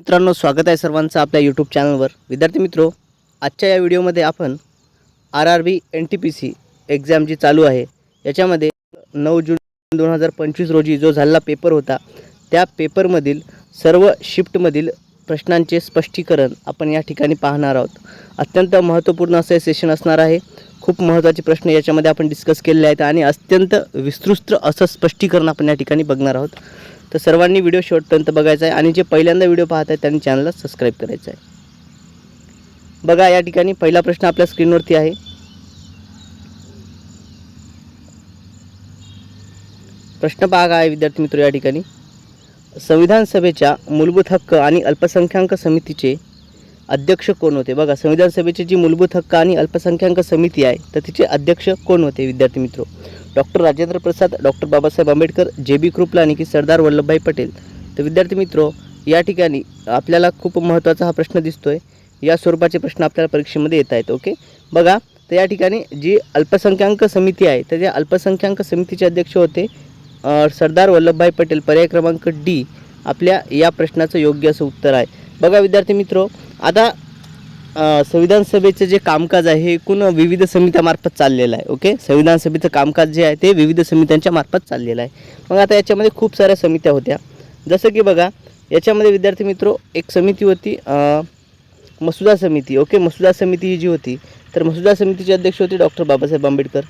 मित्रांनो स्वागत आहे सर्वांचं आपल्या यूट्यूब चॅनलवर विद्यार्थी मित्रो आजच्या या व्हिडिओमध्ये आपण R R B N T P C exam जी चालू आहे याच्यामध्ये नऊ जून दोन हजार पंचवीस रोजी जो झालेला पेपर होता त्या पेपरमधील सर्व शिफ्टमधील प्रश्नांचे स्पष्टीकरण आपण या ठिकाणी पाहणार आहोत. अत्यंत महत्त्वपूर्ण असं हे सेशन असणार आहे. खूप महत्त्वाचे प्रश्न याच्यामध्ये आपण डिस्कस केलेले आहेत आणि अत्यंत विस्तृत असं स्पष्टीकरण आपण या ठिकाणी बघणार आहोत. तर सर्वांनी व्हिडिओ शेवटपर्यंत बघायचा आहे आणि जे पहिल्यांदा व्हिडिओ पाहत आहेत त्यांनी चॅनलला सबस्क्राईब करायचं आहे. बघा या ठिकाणी पहिला प्रश्न आपल्या स्क्रीनवरती आहे. प्रश्न पहा आहे विद्यार्थी मित्र या ठिकाणी. संविधान सभेच्या मूलभूत हक्क आणि अल्पसंख्याक समितीचे अध्यक्ष कोण होते? बघा संविधान सभेची जी मूलभूत हक्क आणि अल्पसंख्याक समिती आहे तर तिचे अध्यक्ष कोण होते विद्यार्थी मित्र? Doctor Rajendra Prasad doctor Babasaheb Ambedkar J B Kripala आणि की सरदार वल्लभभाई पटेल. तर विद्यार्थी मित्रो या ठिकाणी आपल्याला खूप महत्त्वाचा हा प्रश्न दिसतोय. या स्वरूपाचे प्रश्न आपल्याला परीक्षेमध्ये येत आहेत ओके? बघा तर या ठिकाणी जी अल्पसंख्याक समिती आहे तर त्या अल्पसंख्याक समितीचे अध्यक्ष होते सरदार वल्लभभाई पटेल पर्याय क्रमांक डी आपल्या या प्रश्नाचं योग्य असं उत्तर आहे. बघा विद्यार्थी मित्रो आता संविधान सभेचं जे कामकाज आहे हे एकूण विविध समित्यामार्फत चाललेलं आहे ओके? संविधान सभेचं कामकाज जे आहे ते विविध समित्यांच्या मार्फत चाललेलं आहे. मग आता याच्यामध्ये खूप साऱ्या समित्या होत्या. जसं की बघा याच्यामध्ये विद्यार्थी मित्रो एक समिती होती मसुदा समिती ओके? मसुदा समिती ही जी होती तर मसुदा समितीचे अध्यक्ष होते डॉक्टर बाबासाहेब आंबेडकर.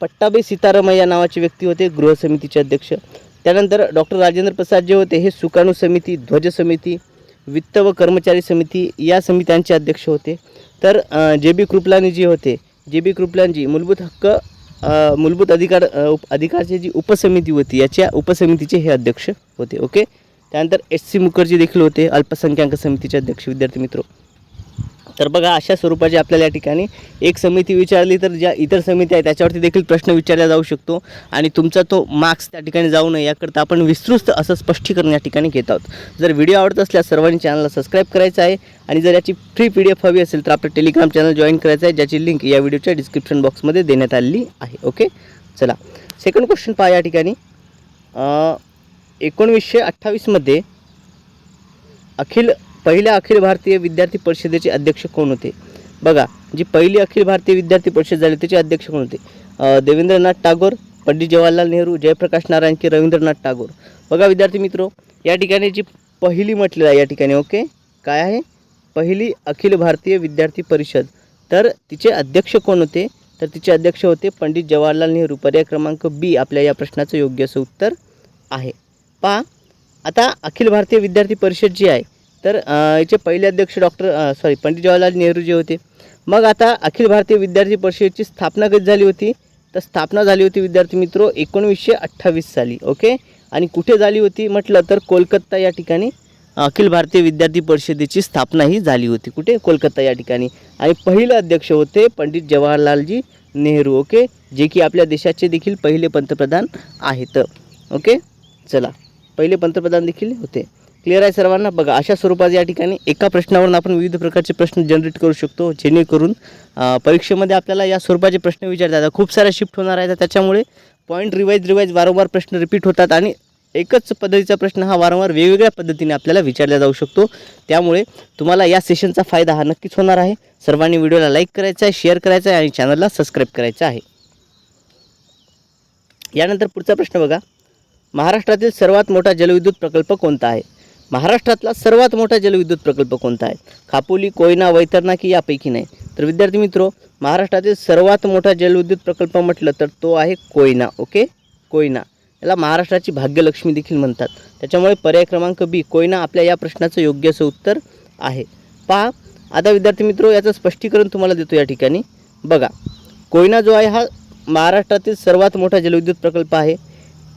पट्टाबाई सीतारामय सीतारामय्या नावाचे व्यक्ती होते गृह समितीचे अध्यक्ष. त्यानंतर डॉक्टर राजेंद्र प्रसाद जे होते हे सुकाणू समिती ध्वज समिती वित्त व कर्मचारी समिती या समित्यांचे अध्यक्ष होते. तर जे बी कृपलानी जी होते जे बी कृपलानजी मूलभूत हक्क मूलभूत अधिकार उप अधिकारची जी उपसमिती होती याच्या उपसमितीचे हे अध्यक्ष होते. ओके? त्यानंतर एस सी मुखर्जी देखील होते अल्पसंख्याक समितीचे अध्यक्ष. विद्यार्थी मित्र तर बघा अशा स्वरूपाची आपल्याला या ठिकाणी एक समिती विचारली तर ज्या इतर समिती आहे त्याच्यावरती देखील प्रश्न विचारला जाऊ शकतो. आणि तुमचा तो मार्क्स त्या ठिकाणी जाऊ नये याकरता आपण विस्तृत असं स्पष्टीकरण या ठिकाणी घेत आहोत. जर व्हिडिओ आवडत असल्यास सर्वांनी चॅनलला सबस्क्राईब करायचं आहे. आणि जर याची फ्री पी डी एफ हवी असेल तर आपलं टेलिग्राम चॅनल जॉईन करायचं आहे ज्याची लिंक या व्हिडिओच्या डिस्क्रिप्शन बॉक्समध्ये देण्यात आलेली आहे. ओके? चला. सेकंड क्वेश्चन पहा या ठिकाणी. एकोणवीसशे अठ्ठावीसमध्ये अखिल पहिल्या अखिल भारतीय विद्यार्थी परिषदेचे अध्यक्ष कोण होते? बघा जी पहिली अखिल भारतीय विद्यार्थी परिषद झाली त्याचे अध्यक्ष कोण होते? देवेंद्रनाथ टागोर पंडित जवाहरलाल नेहरू जयप्रकाश नारायण की रवींद्रनाथ टागोर. बघा विद्यार्थी मित्रो या ठिकाणी जी पहिली म्हटलेलं आहे या ठिकाणी ओके? काय आहे? पहिली अखिल भारतीय विद्यार्थी परिषद. तर तिचे अध्यक्ष कोण होते? तर तिचे अध्यक्ष होते पंडित जवाहरलाल नेहरू. पर्याय क्रमांक बी आपल्या या प्रश्नाचं योग्य असं उत्तर आहे. पहा आता अखिल भारतीय विद्यार्थी परिषद जी आहे तर याचे पहिले अध्यक्ष डॉक्टर सॉरी पंडित जवाहरलाल नेहरू जे होते. मग आता अखिल भारतीय विद्यार्थी परिषदेची स्थापना कधी झाली होती? तर स्थापना झाली होती विद्यार्थी मित्रो एकोणवीसशे अठ्ठावीस साली ओके? आणि कुठे झाली होती म्हटलं तर कोलकाता या ठिकाणी अखिल भारतीय विद्यार्थी परिषदेची स्थापना ही झाली होती. कुठे? कोलकाता या ठिकाणी. आणि पहिले अध्यक्ष होते पंडित जवाहरलालजी नेहरू ओके? जे की आपल्या देशाचे देखील पहिले पंतप्रधान आहेत ओके? चला पहिले पंतप्रधान देखील होते. क्लिअर आहे सर्वांना? बघा अशा स्वरूपात या ठिकाणी एका प्रश्नावरून आपण विविध प्रकारचे प्रश्न जनरेट करू शकतो जेणेकरून परीक्षेमध्ये आपल्याला या स्वरूपाचे प्रश्न विचारतात. खूप साऱ्या शिफ्ट होणार आहेत त्याच्यामुळे पॉईंट रिवाईज रिवाईज वारंवार प्रश्न रिपीट होतात आणि एकच पद्धतीचा प्रश्न हा वारंवार वेगवेगळ्या पद्धतीने आपल्याला विचारला जाऊ शकतो. त्यामुळे तुम्हाला या सेशनचा फायदा हा नक्कीच होणार आहे. सर्वांनी व्हिडिओला लाईक करायचा आहे शेअर करायचा आहे आणि चॅनलला सबस्क्राईब करायचं आहे. यानंतर पुढचा प्रश्न बघा. महाराष्ट्रातील सर्वात मोठा जलविद्युत प्रकल्प कोणता आहे? महाराष्ट्रातला सर्वात मोठा जलविद्युत प्रकल्प कोणता आहे? खापोली कोयना वैतरणा की यापैकी नाही? तर विद्यार्थी मित्रो महाराष्ट्रातील सर्वात मोठा जलविद्युत प्रकल्प म्हटलं तर तो आहे कोयना ओके? कोयना. याला महाराष्ट्राची भाग्यलक्ष्मी देखील म्हणतात. त्याच्यामुळे पर्याय क्रमांक बी कोयना आपल्या या प्रश्नाचं योग्य असं उत्तर आहे. पहा आता विद्यार्थी मित्रो याचं स्पष्टीकरण तुम्हाला देतो या ठिकाणी. बघा कोयना जो आहे हा महाराष्ट्रातील सर्वात मोठा जलविद्युत प्रकल्प आहे.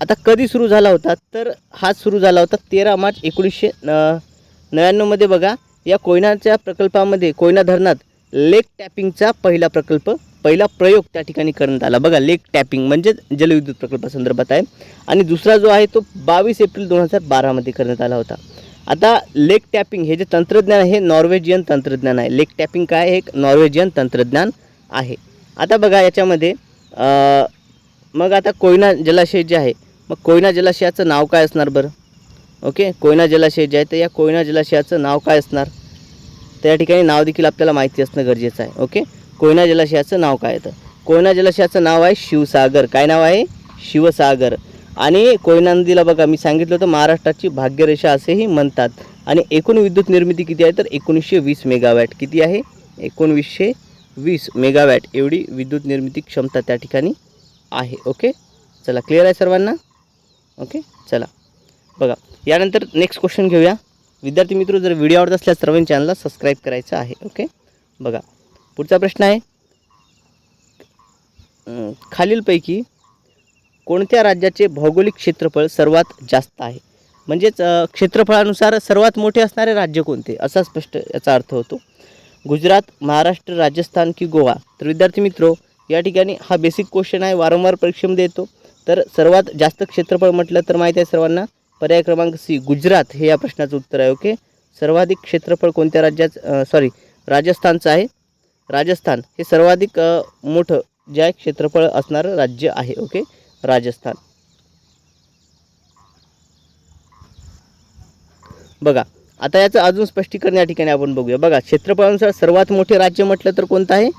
आता कधी सुरू झाला होता? तर हा सुरू झाला होता तेरा मार्च एकोणीसशे नव्याण्णवमध्ये बघा. या कोयनाच्या प्रकल्पामध्ये कोयना धरणात लेक टॅपिंगचा पहिला प्रकल्प पहिला प्रयोग त्या ठिकाणी करण्यात आला. बघा लेक टॅपिंग म्हणजे जलविद्युत प्रकल्पासंदर्भात आहे. आणि दुसरा जो आहे तो बावीस एप्रिल दोन हजार बारामध्ये करण्यात आला होता. आता लेक टॅपिंग हे जे तंत्रज्ञान आहे हे नॉर्वेजियन तंत्रज्ञान आहे. लेक टॅपिंग काय आहे? एक नॉर्वेजियन तंत्रज्ञान आहे. आता बघा याच्यामध्ये मग आता कोयना जलाशय जे आहे मग कोयना जलाशयाचं नाव काय असणार बरं? ओके कोयना जलाशय जे आहे तर या कोयना जलाशयाचं नाव काय असणार? तर या ठिकाणी नाव देखील आपल्याला माहिती असणं गरजेचं आहे. ओके कोयना जलाशयाचं नाव काय येतं कोयना जलाशयाचं नाव आहे शिवसागर. काय नाव आहे? शिवसागर. आणि कोयना नदीला बघा मी सांगितलं होतं महाराष्ट्राची भाग्यरेषा असेही म्हणतात. आणि एकूण विद्युत निर्मिती किती आहे तर? एकोणीसशे वीस मेगावॅट. किती आहे? एकोणवीसशे वीस मेगावॅट. एवढी विद्युत निर्मिती क्षमता त्या ठिकाणी आहे. ओके चला क्लिअर आहे सर्वांना? ओके? चला. बघा यानंतर नेक्स्ट क्वेश्चन घेऊया. विद्यार्थी मित्र जर व्हिडिओ आवडत असल्यास सर्वांनी चॅनलला सबस्क्राईब करायचं आहे ओके? बघा पुढचा प्रश्न आहे. खालीलपैकी कोणत्या राज्याचे भौगोलिक क्षेत्रफळ सर्वात जास्त आहे? म्हणजेच क्षेत्रफळानुसार सर्वात मोठे असणारे राज्य कोणते? असा स्पष्ट याचा अर्थ होतो. गुजरात महाराष्ट्र राजस्थान की गोवा? तर विद्यार्थी मित्रो या ठिकाणी हा बेसिक क्वेश्चन आहे. वारंवार परीक्षेमध्ये येतो. तर सर्वात जास्त क्षेत्रफळ म्हटलं तर माहिती आहे सर्वांना? पर्याय क्रमांक सी गुजरात. हे या प्रश्नाचं उत्तर आहे ओके? सर्वाधिक क्षेत्रफळ कोणत्या राज्यात सॉरी राजस्थानचं आहे? राजस्थान हे सर्वाधिक मोठं जे क्षेत्रफळ असणारं राज्य आहे ओके? राजस्थान. बघा आता याचं अजून स्पष्टीकरण या ठिकाणी आपण बघूया. बघा क्षेत्रफळानुसार सर्वात मोठे राज्य म्हटलं तर कोणतं आहे?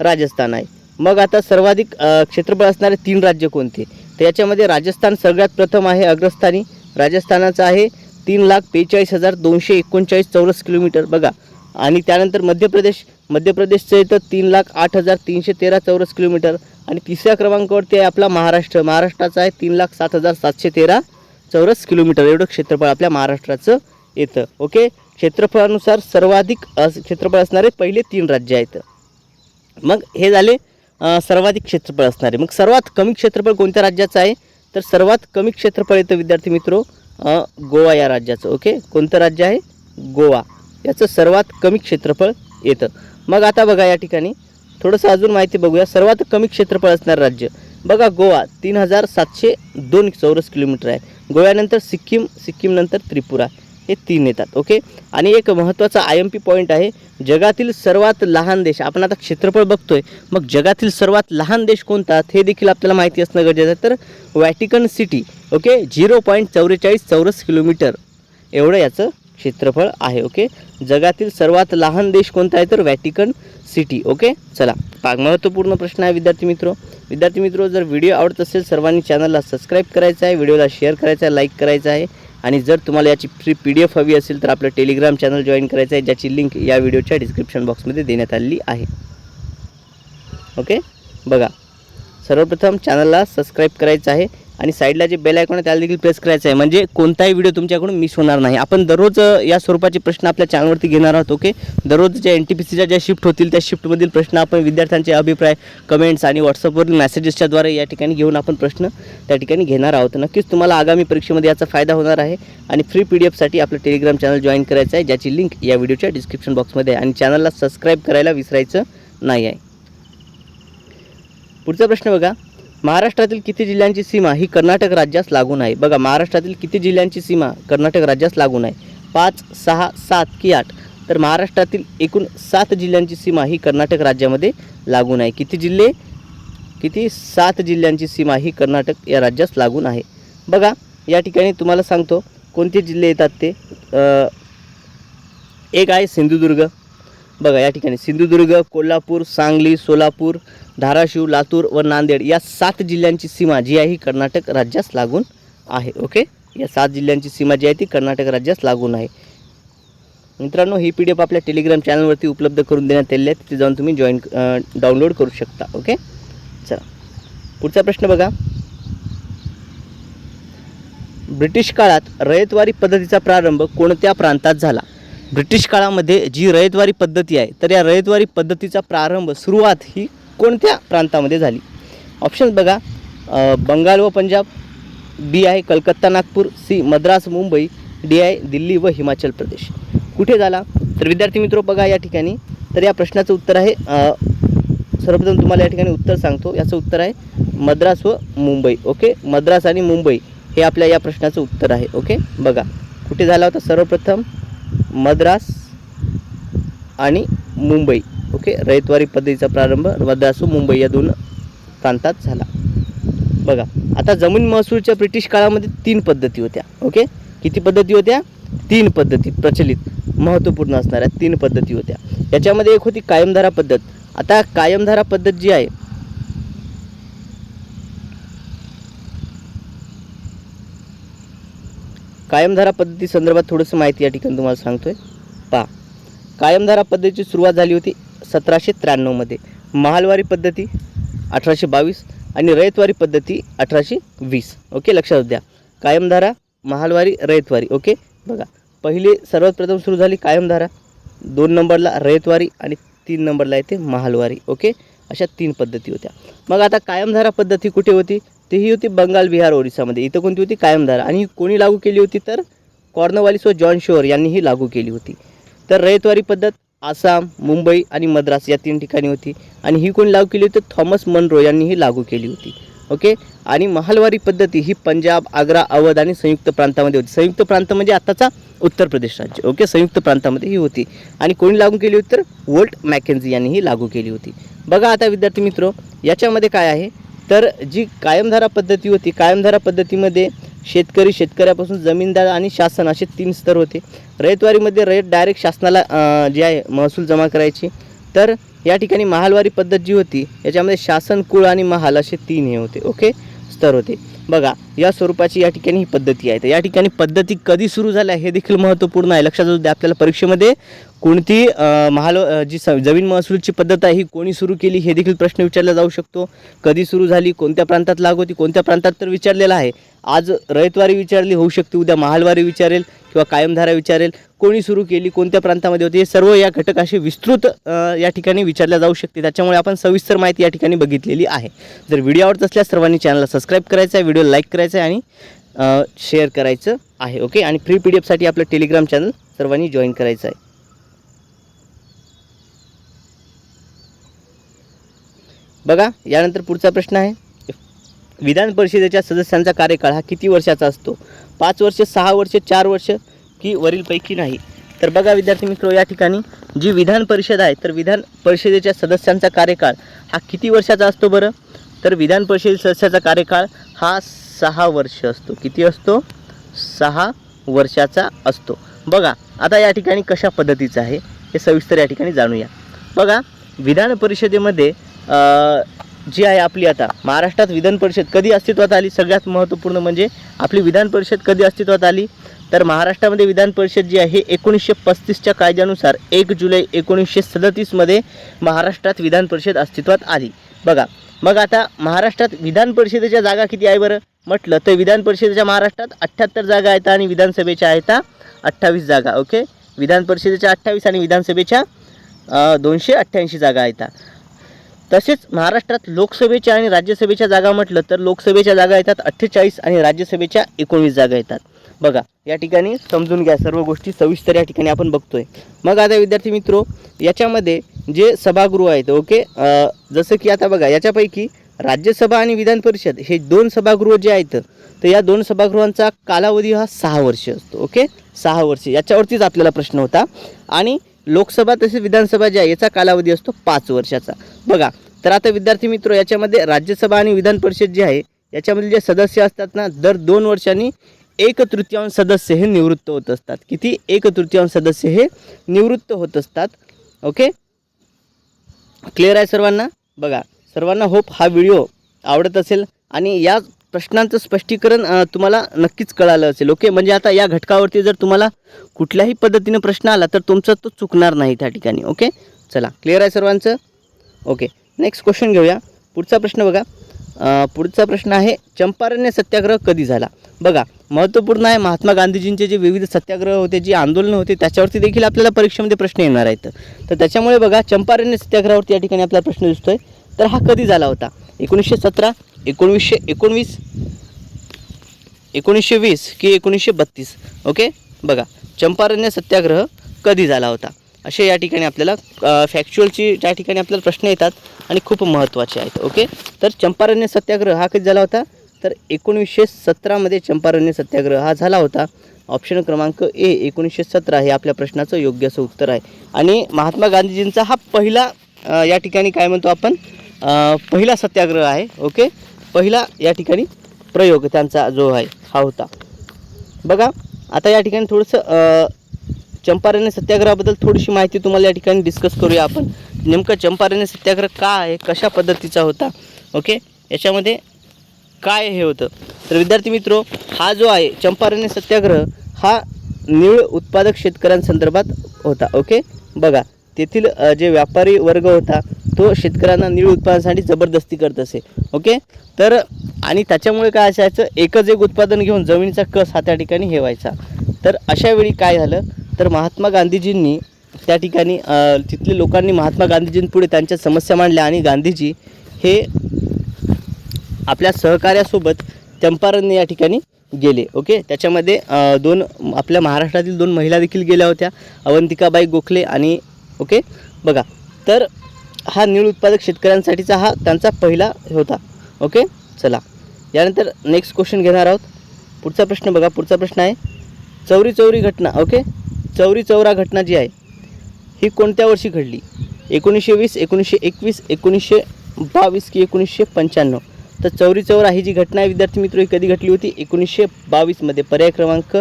राजस्थान आहे. मग आता सर्वाधिक क्षेत्रफळ असणारे तीन राज्य कोणते? तर याच्यामध्ये राजस्थान सगळ्यात प्रथम आहे अग्रस्थानी. राजस्थानाचं आहे तीन लाख बेचाळीस हजार दोनशे एकोणचाळीस चौरस किलोमीटर. बघा. आणि त्यानंतर मध्य प्रदेश. मध्य प्रदेशचं येतं तीन लाख आठ हजार तीनशे तेरा चौरस किलोमीटर. आणि तिसऱ्या क्रमांकावरती आहे आपला महाराष्ट्र. महाराष्ट्राचा आहे तीन लाख सात हजार सातशे तेरा चौरस किलोमीटर. एवढं क्षेत्रफळ आपल्या महाराष्ट्राचं येतं. ओके? क्षेत्रफळानुसार सर्वाधिक क्षेत्रफळ असणारे पहिले तीन राज्य आहेत. मग हे झाले सर्वाधिक क्षेत्रफळ असणारे. मग सर्वात कमी क्षेत्रफळ कोणत्या राज्याचं आहे? तर सर्वात कमी क्षेत्रफळ येतं विद्यार्थी मित्रो गोवा या राज्याचं ओके? कोणतं राज्य आहे? गोवा. याचं सर्वात कमी क्षेत्रफळ येतं. मग आता बघा या ठिकाणी. थोडंसं अजून माहिती बघूया. सर्वात कमी क्षेत्रफळ असणारं राज्य. बघा गोवा तीन हजार सातशे दोन चौरस किलोमीटर आहे. गोव्यानंतर सिक्कीम सिक्कीमनंतर त्रिपुरा. हे तीन येतात ओके आणि एक महत्त्वाचा आय एम पी पॉईंट आहे जगातील सर्वात लहान देश. आपण आता क्षेत्रफळ बघतोय मग जगातील सर्वात लहान देश कोणता? हे देखील आपल्याला माहिती असणं गरजेचं आहे. तर Vatican city okay zero point चौवेचाळीस चौरस किलोमीटर. एवढं याचं क्षेत्रफळ आहे ओके जगातील सर्वात लहान देश कोणता आहे? तर वॅटिकन सिटी ओके चला पाग महत्त्वपूर्ण प्रश्न आहे विद्यार्थी मित्रो. विद्यार्थी मित्रो जर व्हिडिओ आवडत असेल सर्वांनी चॅनलला सबस्क्राईब करायचा आहे व्हिडिओला शेअर करायचा आहे लाईक करायचा आहे. आणि जर तुम्हाला याची फ्री पी डी एफ हवी असेल तर आपलं टेलिग्राम चॅनल जॉईन करायचं आहे ज्याची लिंक या व्हिडिओच्या डिस्क्रिप्शन बॉक्समध्ये देण्यात आलेली आहे. ओके बघा. सर्वप्रथम चॅनलला सबस्क्राईब करायचं आहे. आणि साईडला जे बेल आयकॉन आहे त्याला देखील प्रेस करायचं आहे. म्हणजे कोणताही व्हिडिओ तुमच्याकडून मिस होणार नाही. आपण दररोज या स्वरूपाचे प्रश्न आपल्या चॅनलवरती घेणार आहोत ओके दररोज ज्या एन टी पी सीच्या ज्या शिफ्ट होतील त्या शिफ्टमधील प्रश्न आपण विद्यार्थ्यांचे अभिप्राय कमेंट्स आणि व्हॉट्सअपवरील मेसेजेसच्याद्वारे या ठिकाणी घेऊन आपण प्रश्न त्या ठिकाणी घेणार आहोत. नक्कीच तुम्हाला आगामी परीक्षेमध्ये याचा फायदा होणार आहे आणि फ्री पी डी एफसाठी आपलं टेलिग्राम चॅनल जॉईन करायचं आहे ज्याची लिंक या व्हिडिओच्या डिस्क्रिप्शन बॉक्समध्ये आहे. आणि चॅनलला सबस्क्राईब करायला विसरायचं नाही आहे. पुढचा प्रश्न बघा. महाराष्ट्रातील किती जिल्ह्यांची सीमा ही कर्नाटक राज्यास लागून आहे? बघा महाराष्ट्रातील किती जिल्ह्यांची सीमा कर्नाटक राज्यास लागून आहे? पाच सहा सात की आठ? तर महाराष्ट्रातील एकूण सात जिल्ह्यांची सीमा ही कर्नाटक राज्यामध्ये लागून आहे. किती जिल्हे? किती सात जिल्ह्यांची सीमा ही कर्नाटक या राज्यास लागून आहे? बघा या ठिकाणी तुम्हाला सांगतो कोणते जिल्हे येतात ते. एक आहे सिंधुदुर्ग बघा या ठिकाणी सिंधुदुर्ग कोल्हापूर सांगली सोलापूर धाराशिव लातूर व नांदेड या सात जिल्ह्यांची सीमा जी आहे ही कर्नाटक राज्यास लागून आहे ओके? या सात जिल्ह्यांची सीमा जी आहे ती कर्नाटक राज्यास लागून आहे. मित्रांनो ही पी डी एफ आपल्या टेलिग्राम चॅनलवरती उपलब्ध करून देण्यात आलेली आहे. तिथे जाऊन तुम्ही जॉईन डाउनलोड करू शकता ओके? चला. पुढचा प्रश्न बघा. ब्रिटिश काळात रयतवारी पद्धतीचा प्रारंभ कोणत्या प्रांतात झाला? ब्रिटिश काळामध्ये जी रयतवारी पद्धती आहे तर या रयतवारी पद्धतीचा प्रारंभ सुरुवात ही कोणत्या प्रांतामध्ये झाली? ऑप्शन्स बघा बंगाल व पंजाब बी आहे कलकत्ता नागपूर सी मद्रास मुंबई डी आहे दिल्ली व हिमाचल प्रदेश. कुठे झाला? तर विद्यार्थी मित्र बघा या ठिकाणी. तर या प्रश्नाचं उत्तर आहे सर्वप्रथम तुम्हाला या ठिकाणी उत्तर सांगतो. याचं उत्तर आहे मद्रास व मुंबई ओके? मद्रास आणि मुंबई हे आपल्या या प्रश्नाचं उत्तर आहे ओके? बघा कुठे झाला होता सर्वप्रथम? मद्रास आणि मुंबई. ओके? रयतवारी पद्धतीचा प्रारंभ मद्रास व मुंबई या दोन प्रांतात झाला. बघा आता जमीन महसूलच्या ब्रिटिश काळामध्ये तीन पद्धती होत्या. ओके? किती पद्धती होत्या? तीन पद्धती प्रचलित महत्त्वपूर्ण असणाऱ्या तीन पद्धती होत्या. याच्यामध्ये एक होती कायमधारा पद्धत. आता कायमधारा पद्धत जी आहे कायमधारा पद्धती संदर्भात थोडंसं माहिती या ठिकाणी तुम्हाला सांगतोय. पा कायमधारा पद्धतीची सुरुवात झाली होती सतराशे त्र्याण्णवमध्ये महालवारी पद्धती अठराशे बावीस आणि रयतवारी पद्धती अठराशे वीस. ओके लक्षात द्या. कायमधारा महालवारी रयतवारी. ओके बघा. पहिले सर्वात प्रथम सुरू झाली कायमधारा. दोन नंबरला रयतवारी आणि तीन नंबरला येते महालवारी. ओके अशा तीन पद्धती होत्या. मग आता कायमधारा पद्धती कुठे होती? ती ही होती बंगाल बिहार ओरिसामध्ये इथं कोणती होती? कायमधारा. आणि कोणी लागू केली होती तर कॉर्नवालिस व जॉन शोअर यांनी ही लागू केली होती. तर रयतवारी पद्धत आसाम मुंबई आणि मद्रास या तीन ठिकाणी होती. आणि ही कोणी लागू केली होती? थॉमस मनरो यांनी ही लागू केली होती. ओके? आणि महालवारी पद्धती ही पंजाब आग्रा अवध आणि संयुक्त प्रांतामध्ये होती. संयुक्त प्रांत म्हणजे आत्ताचा उत्तर प्रदेश राज्य. ओके? संयुक्त प्रांतामध्ये ही होती. आणि कोणी लागू केली होती तर वोल्ट मॅकेन्झी यांनी ही लागू केली होती. बघा आता विद्यार्थी मित्र याच्यामध्ये काय आहे? तर जी कायमधारा पद्धती होती कायमधारा पद्धतीमध्ये शेतकरी शेतकऱ्यापासून जमीनदार आणि शासन असे तीन स्तर होते. रयतवारीमध्ये रयत डायरेक्ट शासनाला जे आहे महसूल जमा करायची. तर या ठिकाणी महालवारी पद्धत जी होती याच्यामध्ये शासन कुळ आणि महाल असे तीन हे होते ओके? स्तर होते. बघा या स्वरूपाची या ठिकाणी ही पद्धती आहे. तर या ठिकाणी पद्धती कधी सुरू झाल्या हे देखील महत्त्वपूर्ण आहे. लक्षात असू द्या आपल्याला परीक्षेमध्ये कोणती महाल जी स जमीन महसूलची पद्धत आहे ही कोणी सुरू केली हे देखील प्रश्न विचारला जाऊ शकतो. कधी सुरू झाली कोणत्या प्रांतात लागू होती कोणत्या प्रांतात तर विचारलेला आहे. आज रयतवारी विचारली होऊ शकते उद्या महालवारी विचारेल किंवा कायमधारा विचारेल. कोणी सुरू केली कोणत्या प्रांतामध्ये होती हे सर्व या घटक असे विस्तृत या ठिकाणी विचारल्या जाऊ शकते. त्याच्यामुळे आपण सविस्तर माहिती या ठिकाणी बघितलेली आहे. जर व्हिडिओ आवडत असल्यास सर्वांनी चॅनलला सबस्क्राईब करायचं आहे व्हिडिओ लाईक करायचा आहे आणि शेअर करायचं आहे ओके? आणि फ्री पी डी एफसाठी आपलं टेलिग्राम चॅनल सर्वांनी जॉईन करायचं आहे. बघा यानंतर पुढचा प्रश्न आहे. विधान परिषदेच्या सदस्यांचा कार्यकाळ हा किती वर्षाचा असतो? पाच वर्ष सहा वर्ष चार वर्ष? की वरीलपैकी नाही. तर बघा विद्यार्थी मित्र या ठिकाणी जी विधान परिषद आहे तर विधान परिषदेच्या सदस्यांचा कार्यकाळ हा किती वर्षाचा असतो बरं? तर विधान परिषद सदस्याचा कार्यकाळ हा सहा वर्ष असतो. किती असतो? सहा वर्षाचा असतो. बघा आता या ठिकाणी कशा पद्धतीचं आहे हे सविस्तर या ठिकाणी जाणूया. बघा विधान परिषदेमध्ये जी आहे आपली आता महाराष्ट्रात विधान परिषद कधी अस्तित्वात आली? सगळ्यात महत्त्वपूर्ण म्हणजे आपली विधान परिषद कधी अस्तित्वात आली? तर महाराष्ट्रामध्ये विधान परिषद जी आहे एकोणीसशे पस्तीसच्या कायद्यानुसार एक जुलै एकोणीसशे सदतीसमध्ये महाराष्ट्रात विधान परिषद अस्तित्वात आली. बघा मग आता महाराष्ट्रात विधान परिषदेच्या जागा किती आहे बरं? म्हटलं तर विधान परिषदेच्या महाराष्ट्रात अठ्ठ्याहत्तर जागा आहेत आणि विधानसभेच्या आहेत अठ्ठावीस जागा ओके? विधान परिषदेच्या अठ्ठावीस आणि विधानसभेच्या दोनशे अठ्ठ्याऐंशी जागा आहेत तसेच महाराष्ट्रात लोकसभेच्या आणि राज्यसभेच्या जागा म्हटलं तर लोकसभेच्या जागा येतात अठ्ठेचाळीस आणि राज्यसभेच्या एकोणवीस जागा येतात. बघा या ठिकाणी समजून घ्या सर्व गोष्टी सविस्तर या ठिकाणी आपण बघतोय. मग आता विद्यार्थी मित्रो याच्यामध्ये जे सभागृह आहेत ओके? जसं की आता बघा याच्यापैकी राज्यसभा आणि विधान परिषद हे दोन सभागृह जे आहेत तर या दोन सभागृहांचा कालावधी हा सहा वर्ष असतो ओके? सहा वर्ष. याच्यावरतीच आपल्याला प्रश्न होता. आणि लोकसभा तसेच विधानसभा जे आहे याचा कालावधी असतो पाच वर्षाचा. बघा तर आता विद्यार्थी मित्र याच्यामध्ये राज्यसभा आणि विधान परिषद जे आहे याच्यामधील जे सदस्य असतात ना दर दोन वर्षांनी एक तृतीयांश सदस्य हे निवृत्त होत असतात. किती? एक तृतीयांश सदस्य हे निवृत्त होत असतात. ओके क्लिअर आहे सर्वांना? बघा सर्वांना होप हा व्हिडिओ आवडत असेल आणि या प्रश्नांचं स्पष्टीकरण तुम्हाला नक्कीच कळालं असेल. ओके म्हणजे आता या घटकावरती जर तुम्हाला कुठल्याही पद्धतीने प्रश्न आला तर तुमचा तो चुकणार नाही त्या ठिकाणी. ओके चला क्लिअर आहे सर्वांचं? ओके नेक्स्ट क्वेश्चन घेऊया. पुढचा प्रश्न बघा. पुढचा प्रश्न आहे चंपारण्य सत्याग्रह कधी झाला? बघा महत्त्वपूर्ण आहे महात्मा गांधीजींचे जे विविध सत्याग्रह होते जे आंदोलनं होते त्याच्यावरती देखील आपल्याला परीक्षेमध्ये प्रश्न येणार आहेत. तर त्याच्यामुळे बघा चंपारण्य सत्याग्रहावरती या ठिकाणी आपला प्रश्न दिसतोय. तर हा कधी झाला होता? एकोणीसशे सतरा एकोणवीसशे एकोणवीस एकोणीसशे वीस की एकोणीसशे बत्तीस. ओके? बघा चंपारण्य सत्याग्रह कधी झाला होता? असे या ठिकाणी आपल्याला फॅक्च्युअलची त्या ठिकाणी आपल्याला प्रश्न येतात आणि खूप महत्त्वाचे आहेत ओके? तर चंपारण्य सत्याग्रह हा कधी झाला होता? तर एकोणीसशे सतरामध्ये चंपारण्य सत्याग्रह हा झाला होता. ऑप्शन क्रमांक ए एकोणीसशे सतरा हे आपल्या प्रश्नाचं योग्य असं उत्तर आहे. आणि महात्मा गांधीजींचा हा पहिला या ठिकाणी काय म्हणतो आपण? पहिला सत्याग्रह आहे ओके? पहिला या ठिकाणी प्रयोग त्यांचा जो आहे हा होता. बघा आता या ठिकाणी थोडंसं चंपारण्य सत्याग्रहाबद्दल थोडीशी माहिती तुम्हाला या ठिकाणी डिस्कस करूया आपण. नेमकं चंपारण्य सत्याग्रह का आहे? कशा पद्धतीचा होता? ओके याच्यामध्ये काय हे होतं? तर विद्यार्थी मित्रो हा जो आहे चंपारण्य सत्याग्रह हा निळ उत्पादक शेतकऱ्यांसंदर्भात होता. ओके बघा तेथील जे व्यापारी वर्ग होता तो शेतकऱ्यांना निळ उत्पादनासाठी जबरदस्ती करत असे. ओके तर आणि त्याच्यामुळे काय असायचं? एकच एक उत्पादन घेऊन जमिनीचा कस हा त्या ठिकाणी हे व्हायचा तर अशा वेळी काय झालं? तर महात्मा गांधीजींनी त्या ठिकाणी तिथल्या तिथले लोकांनी महात्मा गांधीजींपुढे त्यांच्या समस्या मांडल्या आणि गांधीजी हे आपल्या सहकार्यासोबत चंपारण्य या ठिकाणी गेले ओके? त्याच्यामध्ये दोन आपल्या महाराष्ट्रातील दोन महिला देखील गेल्या होत्या अवंतिकाबाई गोखले आणि ओके? बघा तर हा नीळ उत्पादक शेतकऱ्यांसाठीचा हा त्यांचा पहिला होता ओके? चला यानंतर नेक्स्ट क्वेश्चन घेणार आहोत. पुढचा प्रश्न बघा पुढचा प्रश्न आहे. चौरी चौरी घटना ओके? चौरी चौरा घटना जी आहे ही कोणत्या वर्षी घडली? एकोणीसशे वीस एकोणीसशे एकवीस एकोणीसशे बावीस की एकोणीसशे पंच्याण्णव. तर चौरी चौरा ही जी घटना आहे विद्यार्थी मित्र ही कधी घडली होती? एकोणीसशे बावीसमध्ये पर्याय क्रमांक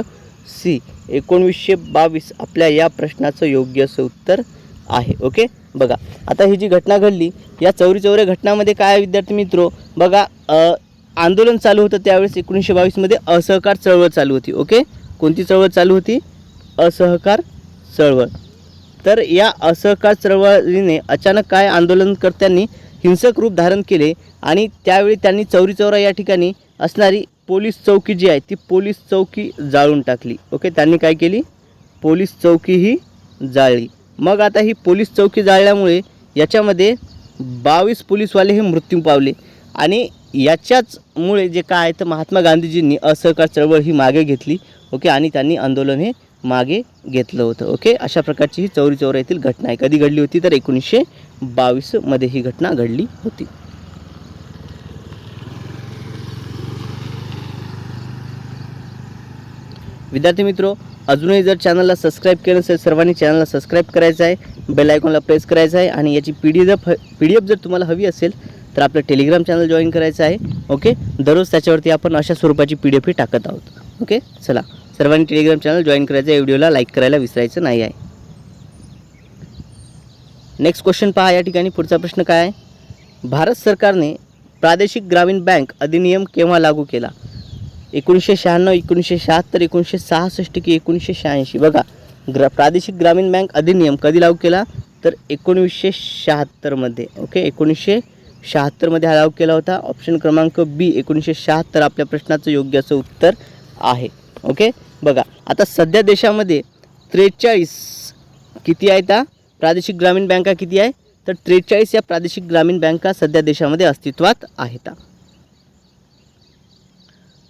सी. एकोणवीसशे बावीस आपल्या या प्रश्नाचं योग्य असं उत्तर आहे. ओके? बघा आता ही जी घटना घडली या चौरी चौऱ्या घटनामध्ये काय आहे विद्यार्थी मित्रो? बघा आंदोलन चालू होतं त्यावेळेस एकोणीसशे बावीसमध्ये असहकार चळवळ चालू होती. ओके? कोणती चळवळ चालू होती? असहकार चळवळ. तर या असहकार चळवळीने अचानक काय आंदोलनकर्त्यांनी हिंसक रूप धारण केले आणि त्यावेळी त्यांनी चौरी चौरा या ठिकाणी असणारी पोलीस चौकी जी आहे ती पोलीस चौकी जाळून टाकली. ओके त्यांनी काय केली? पोलीस चौकी ही जाळली. मग आता ही पोलीस चौकी जाळल्यामुळे याच्यामध्ये बावीस पोलीसवाले हे मृत्यू पावले आणि याच्याचमुळे जे काय आहे तर महात्मा गांधीजींनी असहकार चळवळ ही मागे घेतली. ओके आणि त्यांनी आंदोलन हे मागे घेतलं होतं. ओके अशा प्रकारची ही चौरी चौरा येथील घटना आहे. कधी घडली होती? तर एकोणीसशे बावीसमध्ये ही घटना घडली होती. विद्यार्थी मित्रो अजूनही जर चॅनलला सबस्क्राईब केलं असेल सर्वांनी चॅनलला सबस्क्राईब करायचं आहे. बेल आयकॉनला प्रेस करायचं आहे. आणि याची P D F P D F जर तुम्हाला हवी असेल तर आपलं टेलिग्राम चॅनल जॉईन करायचं आहे. ओके दररोज त्याच्यावरती आपण अशा स्वरूपाची पी डी एफ ही टाकत आहोत. ओके चला. सर्वांनी टेलिग्राम चॅनल जॉईन करायचं आहे व्हिडिओला लाईक करायला विसरायचं नाही आहे. नेक्स्ट क्वेश्चन पहा या ठिकाणी पुढचा प्रश्न काय आहे? भारत सरकारने प्रादेशिक ग्रामीण बँक अधिनियम केव्हा लागू केला? एकोणीसशे शहाण्णव एकोणीसशे शहात्तर एकोणीसशे सहासष्ट की एकोणीसशे शहाऐंशी? बघा ग्रा प्रादेशिक ग्रामीण बँक अधिनियम कधी लागू केला? तर एकोणीसशे शहात्तरमध्ये ओके? एकोणीसशे शहात्तरमध्ये हा लागू केला होता. ऑप्शन क्रमांक बी एकोणीसशे शहात्तर आपल्या प्रश्नाचं योग्य असं उत्तर आहे. ओके? बघा आता सध्या देशामध्ये त्रेचाळीस किती आहेत त्या प्रादेशिक ग्रामीण बँका किती आहे? तर त्रेचाळीस या प्रादेशिक ग्रामीण बँका सध्या देशामध्ये अस्तित्वात आहेत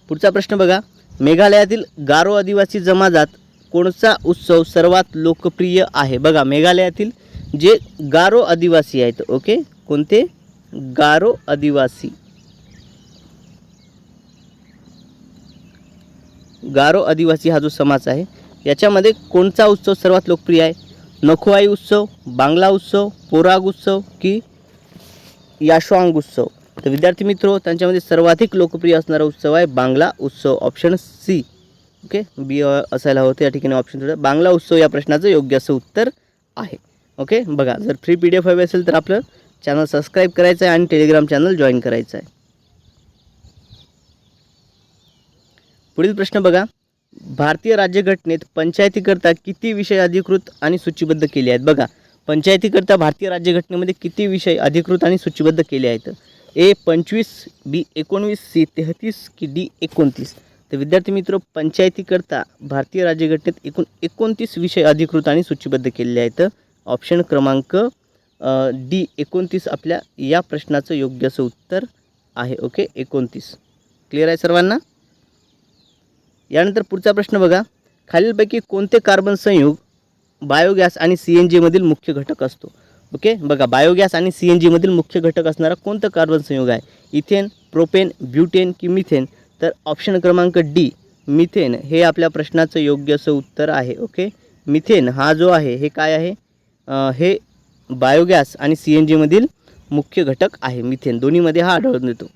पुढचा प्रश्न बघा. मेघालयातील गारो आदिवासी जमाजात कोणता उत्सव सर्वात लोकप्रिय आहे? बघा मेघालयातील जे गारो आदिवासी आहेत ओके? कोणते? गारो आदिवासी. गारो आदिवासी हा जो समाज आहे याच्यामध्ये कोणता उत्सव सर्वात लोकप्रिय आहे? नखुआई उत्सव बांगला उत्सव पोराग उत्सव की याशवांग उत्सव? तर विद्यार्थी मित्रो त्यांच्यामध्ये सर्वाधिक लोकप्रिय असणारा उत्सव आहे बांगला उत्सव ऑप्शन सी ओके बी असायला होतं या ठिकाणी ऑप्शन थोडं. बांगला उत्सव या प्रश्नाचं योग्य असं उत्तर आहे. ओके बघा जर फ्री पी डी एफ हवी असेल तर आपलं चॅनल सबस्क्राईब करायचं आहे आणि टेलिग्राम चॅनल जॉईन करायचं आहे. पुढील प्रश्न बघा. भारतीय राज्यघटनेत पंचायतीकरता किती विषय अधिकृत आणि सूचीबद्ध केले आहेत? बघा. पंचायतीकरता भारतीय राज्यघटनेमध्ये किती विषय अधिकृत आणि सूचीबद्ध केले आहेत? ए पंचवीस बी एकोणवीस सी तेहतीस की डी एकोणतीस? तर विद्यार्थी मित्र पंचायतीकरता भारतीय राज्यघटनेत एकूण एकोणतीस विषय अधिकृत आणि सूचीबद्ध केलेले आहेत. ऑप्शन क्रमांक डी एकोणतीस आपल्या या प्रश्नाचं योग्य असं उत्तर आहे. ओके? एकोणतीस. क्लिअर आहे सर्वांना? यानंतर पुढचा प्रश्न बघा. खालीलपैकी कोणते कार्बन संयुग बायोगॅस आणि सी एन जीमधील मुख्य घटक असतो? ओके? बघा बायोगॅस आणि सी एन जीमधील मुख्य घटक असणारा कोणतं कार्बन संयुग आहे? इथेन प्रोपेन ब्युटेन की मिथेन? तर ऑप्शन क्रमांक डी मिथेन हे आपल्या प्रश्नाचं योग्य असं उत्तर आहे. ओके? मिथेन हा जो आहे हे काय आहे? हे बायोगॅस आणि सी एन जीमधील मुख्य घटक आहे मिथेन. दोन्हीमध्ये हा आढळून येतो.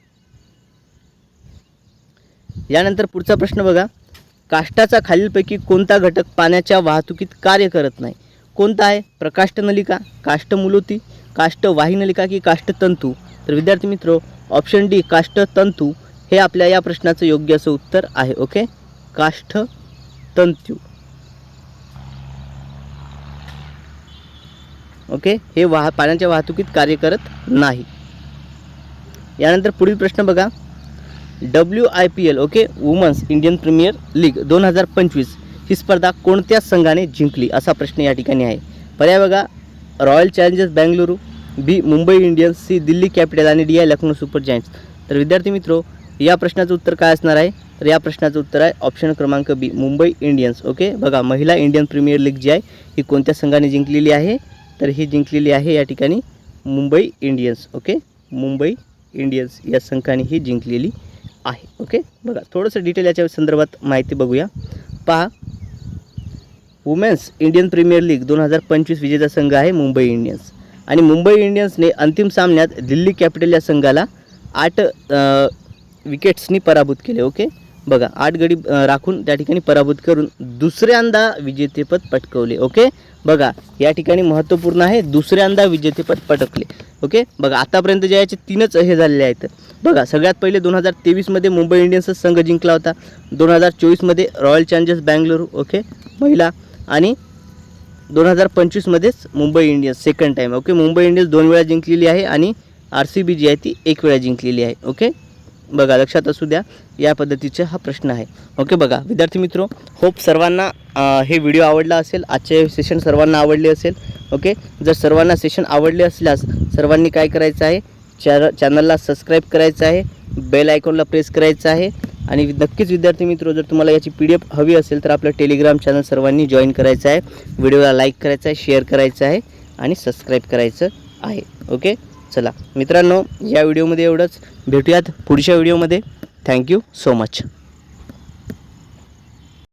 यानंतर पुढचा प्रश्न बघा. काष्टाचा खालीलपैकी कोणता घटक पाण्याच्या वाहतुकीत कार्य करत नाही? कोणता आहे? प्रकाष्ठनलिका काष्ठमुलोती काष्ठवाहिनलिका की काष्ठतंतू तर विद्यार्थी मित्र ऑप्शन डी काष्ठतंतू हे आपल्या या प्रश्नाचं योग्य असं उत्तर आहे ओके काष्ठतंतू ओके हे वाह पाण्याच्या वाहतुकीत कार्य करत नाही. यानंतर पुढील प्रश्न बघा. W I P L okay women's Indian Premier League दोन हजार पंचवीस. ही स्पर्धा कोणत्या संघाने जिंकली? असा प्रश्न या ठिकाणी आहे. पर्याय बघा. Royal Challengers Bengaluru B Mumbai Indians C Delhi capital आणि D I Lucknow super giants तर विद्यार्थी मित्रो या प्रश्नाचं उत्तर काय असणार आहे? तर या प्रश्नाचं उत्तर आहे ऑप्शन क्रमांक बी मुंबई इंडियन्स ओके बघा महिला इंडियन प्रीमियर लीग जी आहे ही कोणत्या संघाने जिंकलेली आहे? तर ही जिंकलेली आहे या ठिकाणी Mumbai Indians okay Mumbai Indians या संघाने ही जिंकलेली आहे. ओके बघा थोडंसं डिटेल याच्या संदर्भात माहिती बघूया. पहा. वुमेन्स इंडियन प्रीमियर लीग दोन हजार पंचवीस विजेता संघ आहे मुंबई इंडियन्स आणि मुंबई इंडियन्सने अंतिम सामन्यात दिल्ली कॅपिटल या संघाला आठ विकेट्सनी पराभूत केले. ओके बघा आठ गडी राखून त्या ठिकाणी पराभूत करून दुसऱ्यांदा विजेतेपद पटकवले. ओके बघा या ठिकाणी महत्त्वपूर्ण आहे दुसऱ्यांदा विजेतेपद पटकले ओके बघा आतापर्यंत जे याचे तीनच हे झालेले आहेत. बघा सगळ्यात पहिले दोन हजार तेवीसमध्ये मुंबई इंडियन्सचा संघ जिंकला होता. दोन हजार चोवीसमध्ये रॉयल चॅलेंजर्स बँगलोर ओके महिला. आणि दोन हजार पंचवीसमध्येच Mumbai Indians second time okay Mumbai Indians दोन वेळा जिंकलेली आहे आणि आर सी बी जी आहे ती एक वेळा जिंकलेली आहे ओके. बघा लक्षात असू द्या या पद्धतीचा हा प्रश्न आहे ओके बघा. विद्यार्थी मित्रो होप सर्वांना हे व्हिडिओ आवडला असेल आजचे सेशन सर्वांना आवडले असेल ओके. जर सर्वांना सेशन आवडले असल्यास सर्वांनी काय करायचं आहे चॅन चॅनलला सबस्क्राईब करायचं आहे बेल आयकॉनला प्रेस करायचं आहे आणि नक्कीच विद्यार्थी मित्र जर तुम्हाला याची पी डी एफ हवी असेल तर आपलं टेलिग्राम चॅनल सर्वांनी जॉईन करायचं आहे व्हिडिओला लाईक करायचं आहे शेअर करायचं आहे आणि सबस्क्राईब करायचं आहे. ओके? चला मित्रांनो या व्हिडिओमध्ये एवढंच. भेटूयात पुढच्या व्हिडिओमध्ये. Thank you so much.